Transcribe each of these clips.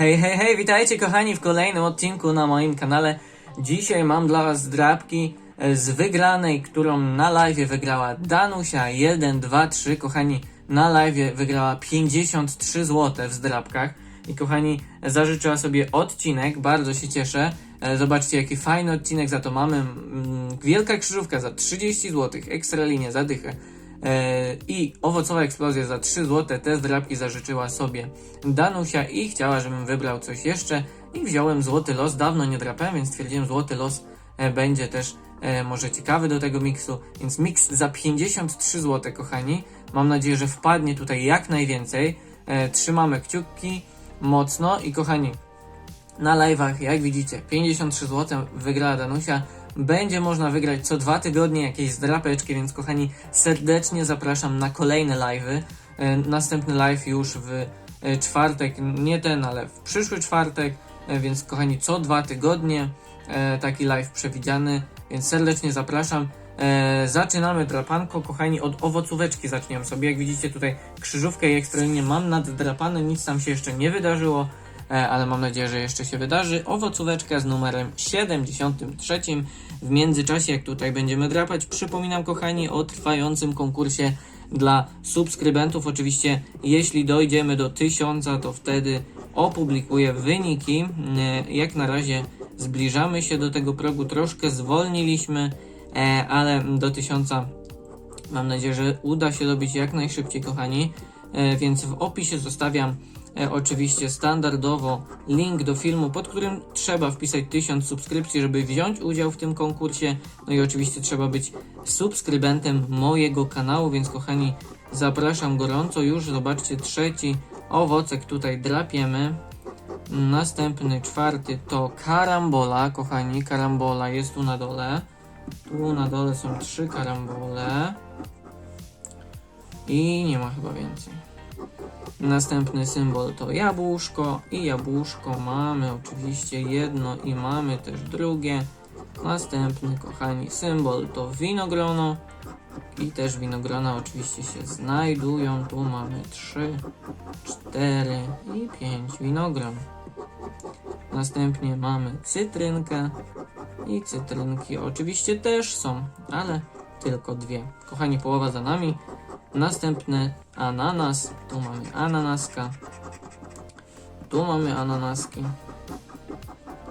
Hej, hej, hej, witajcie kochani w kolejnym odcinku na moim kanale. Dzisiaj mam dla was zdrabki e, z wygranej, którą na live wygrała Danusia 1, 2, 3. Kochani, na live wygrała 53 zł w zdrabkach. I kochani, zażyczyła sobie odcinek, bardzo się cieszę. E, Zobaczcie, jaki fajny odcinek za to mamy. Mm, Wielka krzyżówka za 30 zł, ekstra linie za dychę. E, I owocowa eksplozja za 3 zł. Te zdrabki zażyczyła sobie Danusia i chciała, żebym wybrał coś jeszcze. I wziąłem złoty los. Dawno nie drapałem, więc stwierdziłem, złoty los e, będzie też e, może ciekawy do tego miksu. Więc miks za 53 zł, kochani. Mam nadzieję, że wpadnie tutaj jak najwięcej. E, Trzymamy kciuki mocno i kochani, na live'ach, jak widzicie, 53 zł wygrała Danusia. Będzie można wygrać co dwa tygodnie jakieś zdrapeczki, więc kochani, serdecznie zapraszam na kolejne live'y. E, Następny live już w e, czwartek, nie ten, ale w przyszły czwartek, e, więc kochani, co dwa tygodnie taki live przewidziany, więc serdecznie zapraszam. Zaczynamy drapanko, kochani, od owocóweczki zaczniemy sobie. Jak widzicie tutaj krzyżówkę i ekstralinię mam naddrapane, nic tam się jeszcze nie wydarzyło ale mam nadzieję, że jeszcze się wydarzy. Owocóweczka z numerem 73. W międzyczasie, jak tutaj będziemy drapać, przypominam, kochani, o trwającym konkursie dla subskrybentów. Oczywiście, jeśli dojdziemy do 1000, to wtedy opublikuję wyniki. E, Jak na razie zbliżamy się do tego progu, troszkę zwolniliśmy, e, ale do 1000 Mam nadzieję, że uda się dobić jak najszybciej, kochani. E, więc w opisie zostawiam e, oczywiście standardowo link do filmu, pod którym trzeba wpisać 1000 subskrypcji, żeby wziąć udział w tym konkursie. No i oczywiście trzeba być subskrybentem mojego kanału, więc kochani, zapraszam gorąco. Już zobaczcie, trzeci owocek tutaj drapiemy. Następny, czwarty to karambola, kochani. Karambola jest tu na dole. Tu na dole są trzy karambole. I nie ma chyba więcej. Następny symbol to jabłuszko i jabłuszko mamy oczywiście jedno i mamy też drugie. Następny, kochani, symbol to winogrono i też winogrona oczywiście się znajdują. Tu mamy 3, 4 i 5 winogron. Następnie mamy cytrynkę i cytrynki oczywiście też są, ale tylko dwie. Kochani, połowa za nami. Następny ananas. Tu mamy ananaska. Tu mamy ananaski.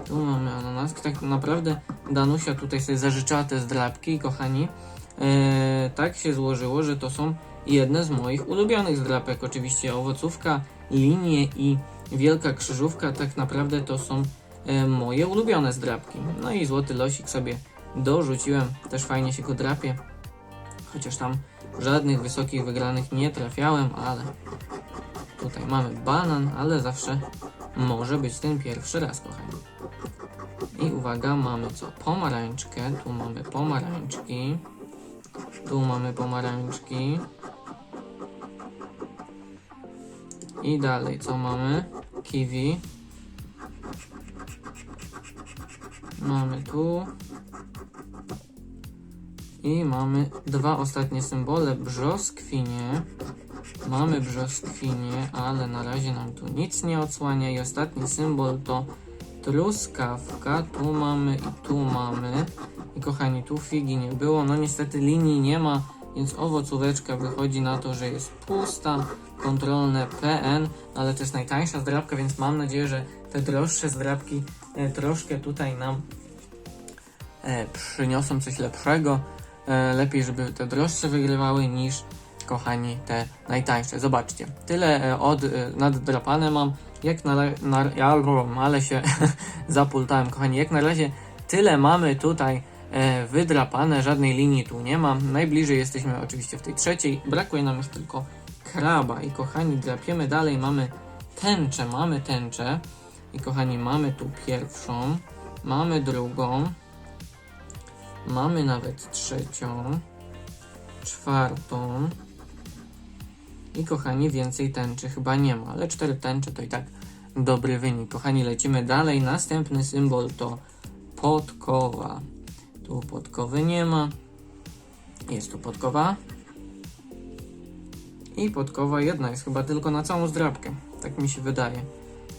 Tu mamy ananaski. Tak naprawdę Danusia tutaj sobie zażyczała te zdrapki, kochani. Eee, tak się złożyło, że to są jedne z moich ulubionych zdrapek. Oczywiście owocówka, linie i wielka krzyżówka. Tak naprawdę to są e, moje ulubione zdrapki. No i złoty losik sobie dorzuciłem. Też fajnie się go drapie. Chociaż tam żadnych wysokich wygranych nie trafiałem, ale tutaj mamy banan, ale zawsze może być ten pierwszy raz, kochani. I uwaga, mamy co? Pomarańczkę, tu mamy pomarańczki, tu mamy pomarańczki. I dalej, co mamy? Kiwi. Mamy tu. I mamy dwa ostatnie symbole, brzoskwinie. Mamy brzoskwinie, ale na razie nam tu nic nie odsłania. I ostatni symbol to truskawka. Tu mamy i tu mamy. I kochani, tu figi nie było. No niestety linii nie ma, więc owocóweczka wychodzi na to, że jest pusta. Kontrolne PN, ale to jest najtańsza zdrabka, więc mam nadzieję, że te droższe zdrabki e, troszkę tutaj nam e, przyniosą coś lepszego. E, lepiej, żeby te droższe wygrywały niż, kochani, te najtańsze. Zobaczcie, tyle e, od e, naddrapane mam, jak na, na ja, ale się zapultałem, kochani, jak na razie tyle mamy tutaj wydrapane, żadnej linii tu nie mam. Najbliżej jesteśmy oczywiście w tej trzeciej, brakuje nam już tylko kraba. I kochani, drapiemy dalej, mamy tęczę, mamy tęczę. I kochani, mamy tu pierwszą, mamy drugą, Mamy nawet trzecią, czwartą i kochani, więcej tęczy chyba nie ma, ale cztery tęcze to i tak dobry wynik. Kochani, lecimy dalej. Następny symbol to podkowa. Tu podkowy nie ma. Jest tu podkowa. I podkowa jedna jest chyba tylko na całą zdrabkę. Tak mi się wydaje.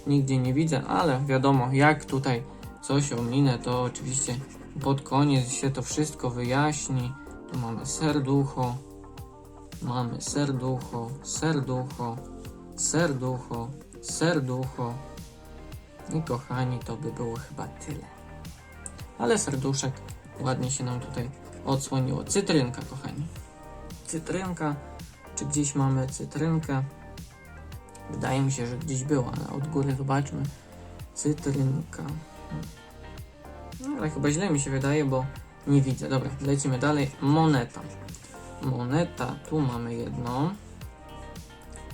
nigdzie nie widzę, ale wiadomo, jak tutaj coś ominę, to oczywiście pod koniec się to wszystko wyjaśni. Tu mamy serducho, mamy serducho, serducho, serducho, serducho. I kochani, to by było chyba tyle. Ale serduszek ładnie się nam tutaj odsłoniło. Cytrynka, kochani. Cytrynka. Czy gdzieś mamy cytrynkę? Wydaje mi się, że gdzieś była, ale od góry zobaczmy. Cytrynka. No, ale chyba źle mi się wydaje, bo nie widzę. Dobra, lecimy dalej. Moneta. Moneta, tu mamy jedną.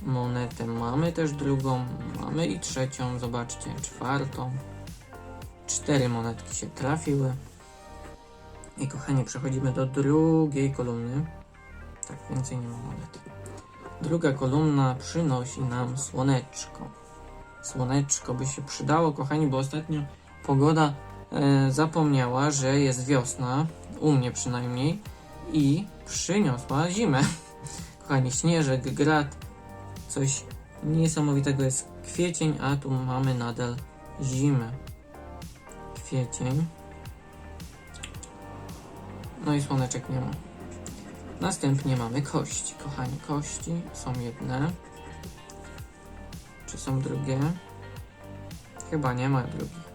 Monetę mamy też drugą. Mamy i trzecią, zobaczcie, czwartą. Cztery monetki się trafiły. I kochani, przechodzimy do drugiej kolumny. Tak, więcej nie ma monet. Druga kolumna przynosi nam słoneczko. Słoneczko by się przydało, kochani, bo ostatnio pogoda zapomniała, że jest wiosna, u mnie przynajmniej, i przyniosła zimę. Kochani, śnieżek, grad, coś niesamowitego jest kwiecień, a tu mamy nadal zimę. Kwiecień. No i słoneczek nie ma. Następnie mamy kości. Kochani, kości są jedne. Czy są drugie? Chyba nie ma drugich.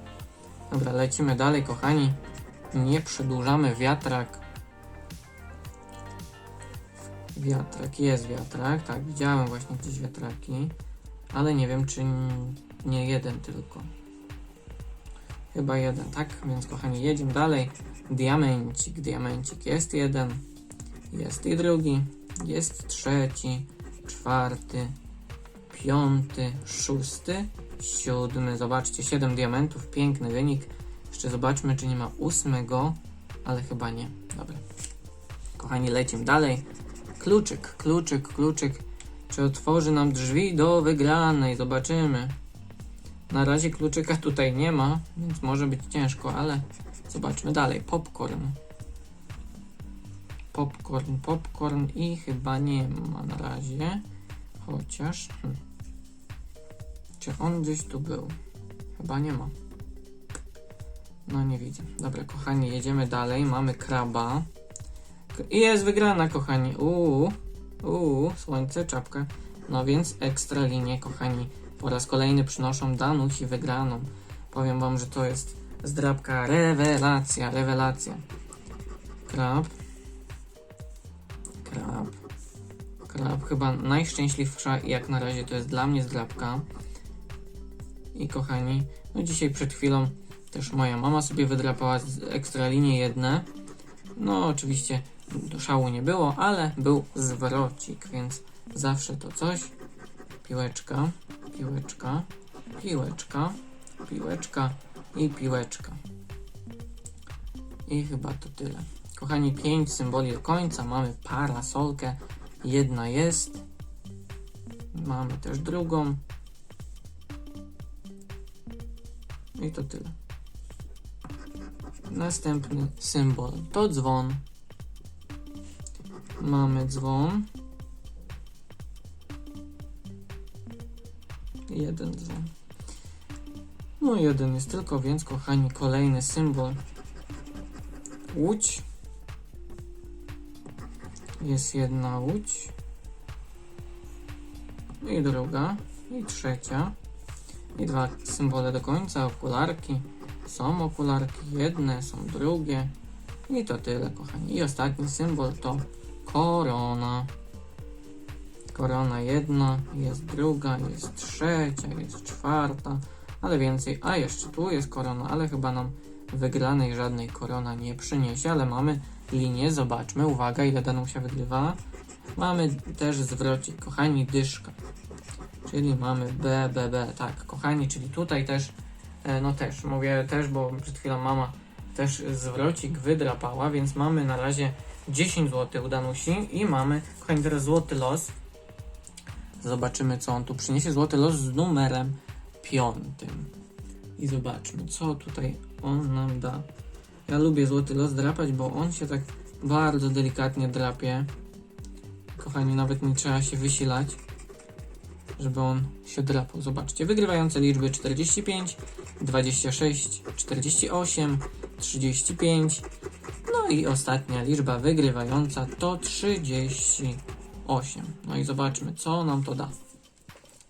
Dobra, lecimy dalej, kochani. Nie przedłużamy wiatrak. Wiatrak, jest wiatrak. Tak, widziałem właśnie gdzieś wiatraki. Ale nie wiem, czy nie jeden tylko. Chyba jeden, tak? Więc kochani, jedziemy dalej. Diamencik, diamencik. Jest jeden. Jest i drugi. Jest trzeci. Czwarty. Piąty. Szósty. Siódmy. Zobaczcie, siedem diamentów. Piękny wynik. Jeszcze zobaczmy, czy nie ma ósmego. Ale chyba nie. Dobra. Kochani, lecimy dalej. Kluczyk, kluczyk, kluczyk. Czy otworzy nam drzwi do wygranej? Zobaczymy. Na razie kluczyka tutaj nie ma, więc może być ciężko, ale zobaczmy dalej. Popcorn. Popcorn, popcorn i chyba nie ma na razie. Chociaż. Hmm. Czy on gdzieś tu był? Chyba nie ma. No nie widzę. Dobra, kochani, jedziemy dalej. Mamy kraba. I jest wygrana, kochani. Uuu, uuu, słońce, czapka. No więc ekstra linie, kochani. Po raz kolejny przynoszą Danusi wygraną. Powiem wam, że to jest zdrabka rewelacja, rewelacja. Krab. Krab. Krab. Chyba najszczęśliwsza jak na razie to jest dla mnie zdrabka. I kochani, no dzisiaj przed chwilą też moja mama sobie wydrapała ekstra linie jedne. No oczywiście szału nie było, ale był zwrocik, więc zawsze to coś. Piłeczka, piłeczka, piłeczka, piłeczka i piłeczka. I chyba to tyle. Kochani, pięć symboli do końca. Mamy parasolkę. Jedna jest. Mamy też drugą. I to tyle. Następny symbol to dzwon. Mamy dzwon. Jeden dzwon. No jeden jest tylko, więc kochani, kolejny symbol. Łódź. Jest jedna łódź. I druga. I trzecia. I dwa symbole do końca. Okularki. Są okularki. Jedne, są drugie. I to tyle, kochani. I ostatni symbol to korona. Korona jedna, jest druga, jest trzecia, jest czwarta, ale więcej. A jeszcze tu jest korona, ale chyba nam wygranej żadnej korona nie przyniesie, ale mamy linię, zobaczmy. Uwaga, ile Danusia wygrywa. Mamy też zwrocik, kochani, dyszka. Czyli mamy B, B, B, tak, kochani, czyli tutaj też, e, no też, mówię też, bo przed chwilą mama też zwrocik wydrapała, więc mamy na razie 10 zł u Danusi i mamy, kochani, teraz złoty los. Zobaczymy, co on tu przyniesie. Złoty los z numerem piątym. I zobaczmy, co tutaj on nam da. Ja lubię złoty los drapać, bo on się tak bardzo delikatnie drapie. Kochani, nawet nie trzeba się wysilać, żeby on się drapał. Zobaczcie, wygrywające liczby 45, 26, 48, 35, no i ostatnia liczba wygrywająca to 38. No i zobaczmy, co nam to da.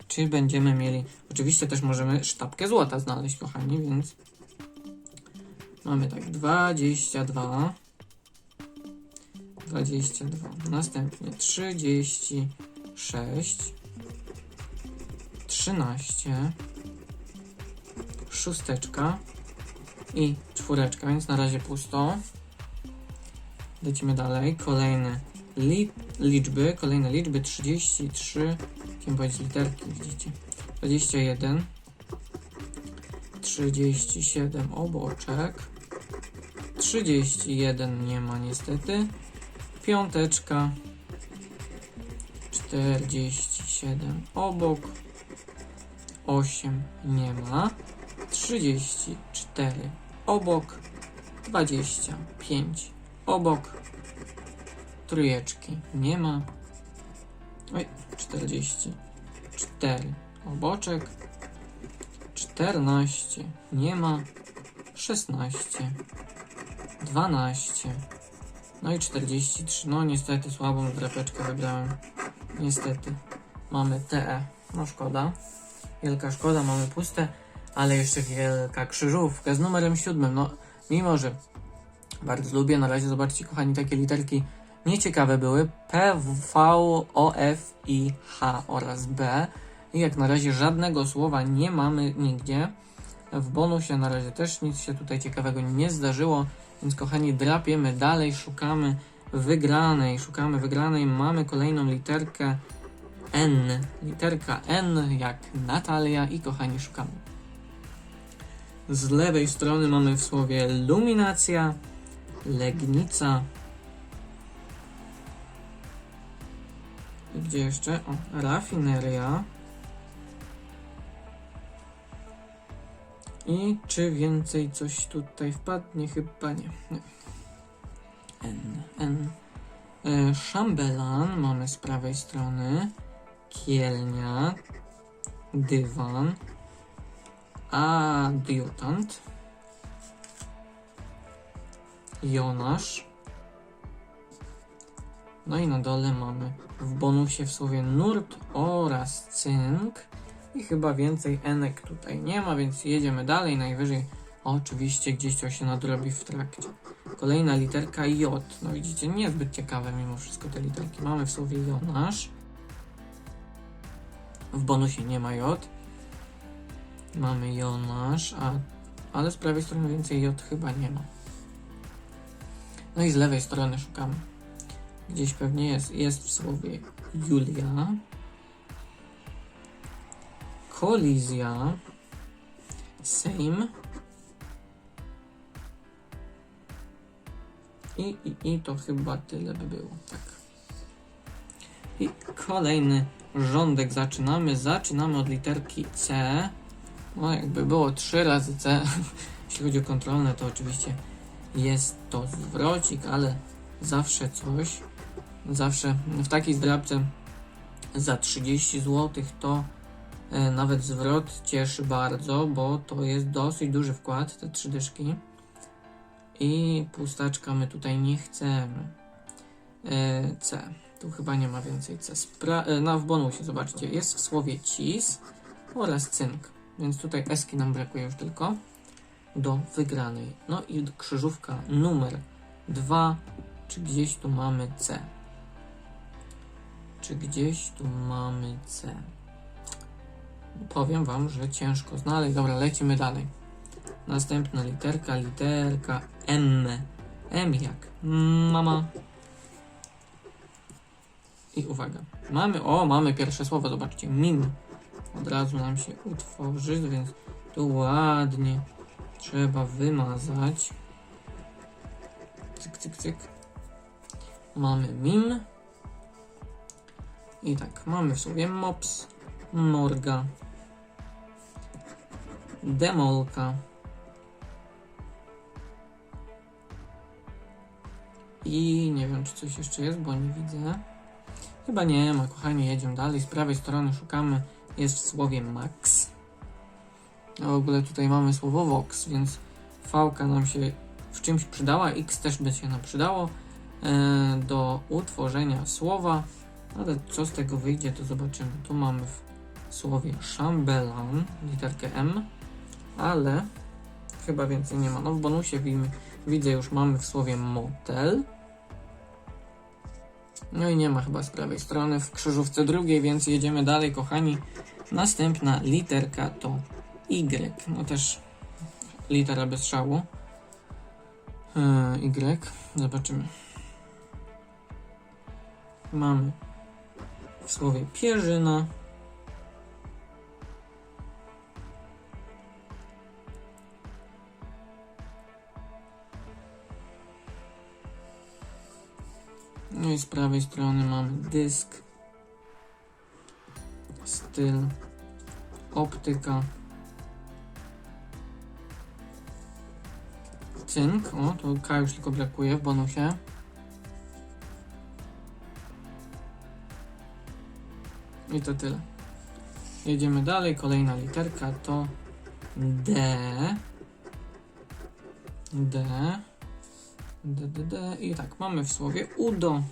Czy będziemy mieli. Oczywiście też możemy sztabkę złota znaleźć, kochani, więc. Mamy tak 22. 22. Następnie 36. 13. Szósteczka. I czwóreczka, więc na razie pusto. Lecimy dalej. Kolejne li liczby. Kolejne liczby 33. Chciałem powiedzieć literki, widzicie. 21. 37 oboczek. 31 nie ma niestety. Piąteczka. 47 obok. 8 nie ma. 34 obok. 25 obok. Trójeczki nie ma. Oj, 44 oboczek. 14 nie ma. 16 12 no i 43 no niestety słabą drapeczkę wybrałem niestety mamy TE no szkoda wielka szkoda mamy puste ale jeszcze wielka krzyżówka z numerem 7 no mimo że bardzo lubię na razie zobaczcie kochani takie literki nieciekawe były. P, V, O, F, I, H oraz B. I jak na razie żadnego słowa nie mamy nigdzie. W bonusie na razie też nic się tutaj ciekawego nie zdarzyło, więc kochani, drapiemy dalej, szukamy wygranej, szukamy wygranej, mamy kolejną literkę N, literka N jak Natalia i kochani, szukamy. Z lewej strony mamy w słowie luminacja, legnica. I gdzie jeszcze? O, rafineria. I czy więcej coś tutaj wpadnie? Chyba nie. nie. N, N. E, szambelan mamy z prawej strony. Kielnia. Dywan. Adiutant. Jonasz. No i na dole mamy w bonusie w słowie nurt oraz cynk. I chyba więcej enek tutaj nie ma, więc jedziemy dalej. Najwyżej oczywiście gdzieś to się nadrobi w trakcie. Kolejna literka J. No widzicie, niezbyt ciekawe mimo wszystko te literki. Mamy w słowie Jonasz. W bonusie nie ma J. Mamy Jonasz, a, ale z prawej strony więcej J chyba nie ma. No i z lewej strony szukamy. Gdzieś pewnie jest, jest w słowie Julia. Kolizja. Sejm. I, i, I to chyba tyle by było, tak. I kolejny rządek zaczynamy. Zaczynamy od literki C. No, jakby było trzy razy C. Jeśli chodzi o kontrolne, to oczywiście jest to zwrocik, ale zawsze coś. Zawsze w takiej zdrabce za 30 zł to e, nawet zwrot cieszy bardzo, bo to jest dosyć duży wkład, te trzy dyszki. I pustaczka my tutaj nie chcemy. E, C. Tu chyba nie ma więcej C. Spra e, no w bonusie, zobaczcie, jest w słowie cis oraz cynk. Więc tutaj eski nam brakuje już tylko do wygranej. No i krzyżówka numer 2. Czy gdzieś tu mamy C? Czy gdzieś tu mamy C? Powiem Wam, że ciężko znaleźć. Dobra, lecimy dalej. Następna literka, literka M. M jak mama. I uwaga, mamy, o, mamy pierwsze słowo, zobaczcie, mim. Od razu nam się utworzy, więc tu ładnie trzeba wymazać. Cyk, cyk, cyk. Mamy mim. I tak, mamy w słowie mops, morga, demolka. I nie wiem, czy coś jeszcze jest, bo nie widzę. Chyba nie ma, kochani, jedziemy dalej. Z prawej strony szukamy jest w słowie max. A w ogóle tutaj mamy słowo vox, więc v nam się w czymś przydała, x też by się nam przydało e, do utworzenia słowa, ale co z tego wyjdzie, to zobaczymy. Tu mamy w słowie szambelan literkę M, ale chyba więcej nie ma. No w bonusie widzę już mamy w słowie motel. No i nie ma chyba z prawej strony w krzyżówce drugiej, więc jedziemy dalej, kochani. Następna literka to Y. No też litera bez szału. Yy, Y. Zobaczymy. Mamy w słowie pierzyna. Z prawej strony mamy dysk, styl, optyka, cynk. O, to K już tylko brakuje w bonusie. I to tyle. Jedziemy dalej. Kolejna literka to D. D. D, D, D. I tak, mamy w słowie udo.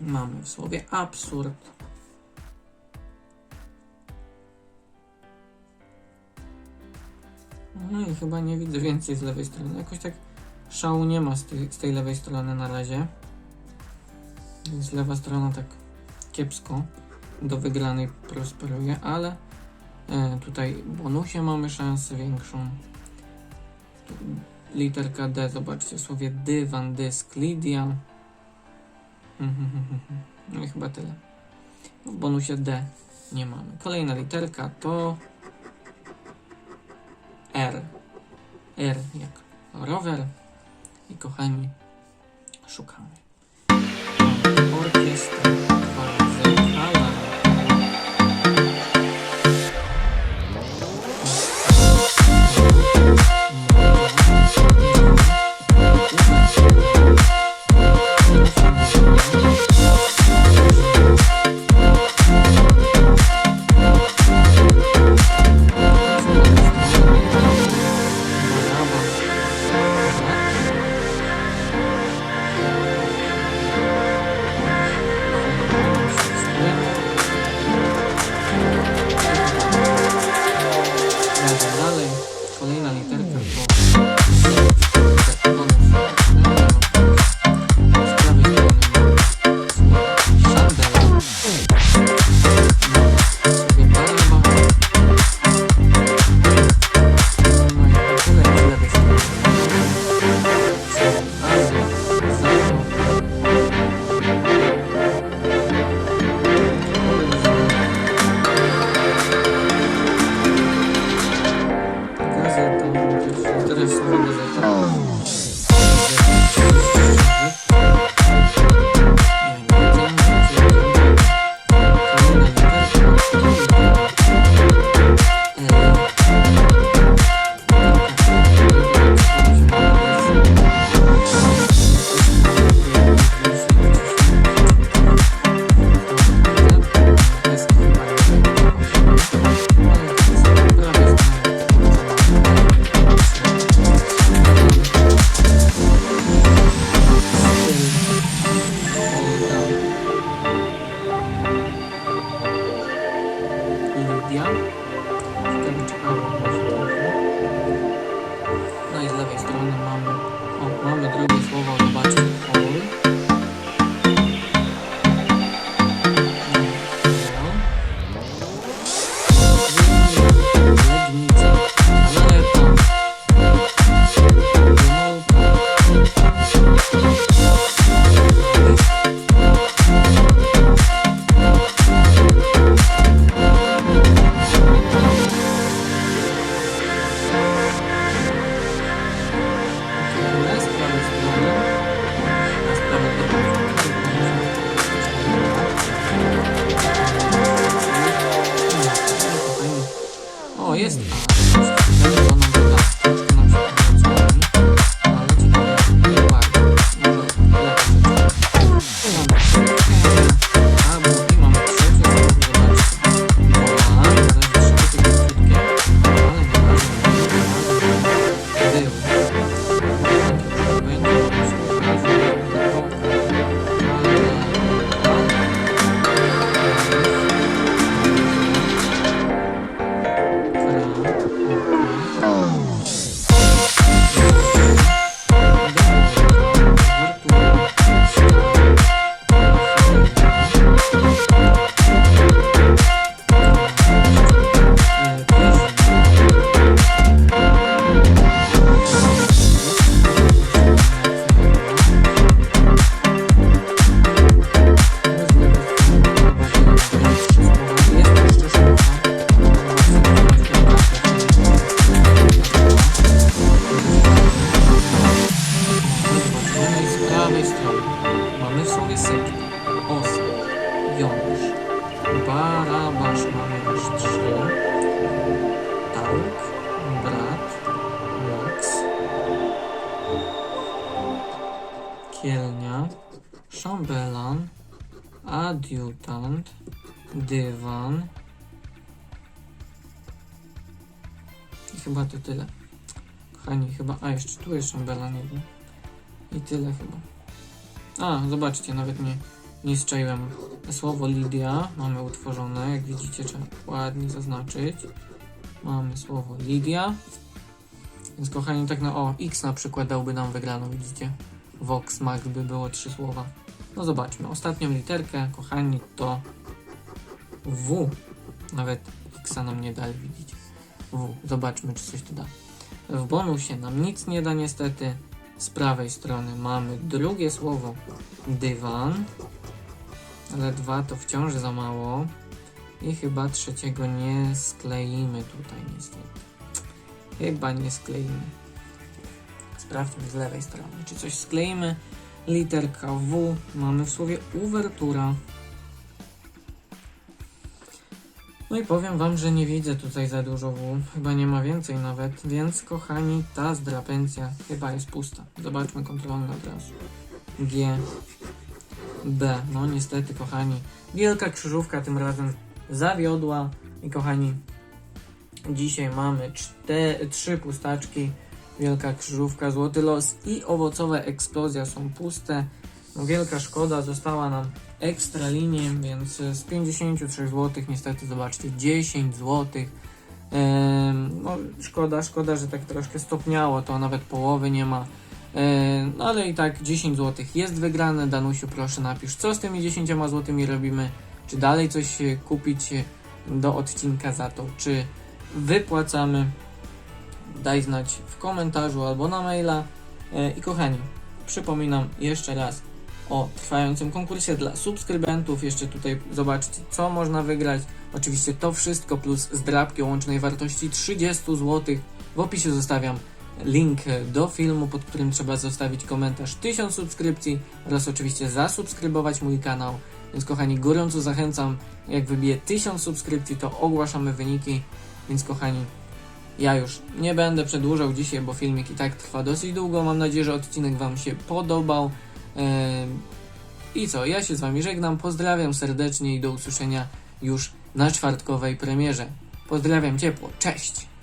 Mamy w słowie absurd. No i chyba nie widzę więcej z lewej strony. Jakoś tak szału nie ma z tej, z tej lewej strony na razie. Więc lewa strona tak kiepsko do wygranej prosperuje, ale e, tutaj w bonusie mamy szansę większą. Literka D, zobaczcie, w słowie dywan, dysk, Lidia. No i chyba tyle. W bonusie D nie mamy. Kolejna literka to R. R jak rower. I kochani, szukamy. Orkiestra. Adiutant, dywan. I chyba to tyle. Kochani, chyba. A jeszcze tu jest szambela, nie wiem. I tyle chyba. A, zobaczcie, nawet nie, nie zczaiłem. Słowo Lidia mamy utworzone, jak widzicie, trzeba ładnie zaznaczyć. Mamy słowo Lidia. Więc kochani, tak na o, X na przykład dałby nam wygraną, widzicie? Vox Max by było trzy słowa. No zobaczmy, ostatnią literkę, kochani, to W. Nawet X nam nie dali, widzicie? W. Zobaczmy, czy coś tu da. W bonusie nam nic nie da niestety. Z prawej strony mamy drugie słowo dywan, ale dwa to wciąż za mało i chyba trzeciego nie skleimy tutaj niestety. Chyba nie skleimy. Sprawdźmy z lewej strony, czy coś skleimy. Literka W. Mamy w słowie uwertura. No i powiem Wam, że nie widzę tutaj za dużo W, chyba nie ma więcej nawet, więc kochani, ta zdrapęcja chyba jest pusta. Zobaczmy kontrolnie od razu. G, B, no niestety kochani, wielka krzyżówka tym razem zawiodła. I kochani, dzisiaj mamy czte, trzy pustaczki, wielka krzyżówka, złoty los i owocowe eksplozja są puste. No wielka szkoda, została nam ekstra linię, więc z 53 zł niestety zobaczcie 10 zł. No szkoda, szkoda, że tak troszkę stopniało, to nawet połowy nie ma. No ale i tak 10 zł jest wygrane. Danusiu, proszę napisz, co z tymi 10 zł robimy. Czy dalej coś kupić do odcinka za to, czy wypłacamy. Daj znać w komentarzu albo na maila. E, I kochani, przypominam jeszcze raz o trwającym konkursie dla subskrybentów. Jeszcze tutaj zobaczcie, co można wygrać. Oczywiście to wszystko plus zdrabki o łącznej wartości 30 zł. W opisie zostawiam link do filmu, pod którym trzeba zostawić komentarz 1000 subskrypcji oraz oczywiście zasubskrybować mój kanał. Więc kochani, gorąco zachęcam, jak wybije 1000 subskrypcji, to ogłaszamy wyniki. Więc kochani, ja już nie będę przedłużał dzisiaj, bo filmik i tak trwa dosyć długo. Mam nadzieję, że odcinek Wam się podobał. Ym, I co, ja się z Wami żegnam, pozdrawiam serdecznie i do usłyszenia już na czwartkowej premierze. Pozdrawiam ciepło, cześć!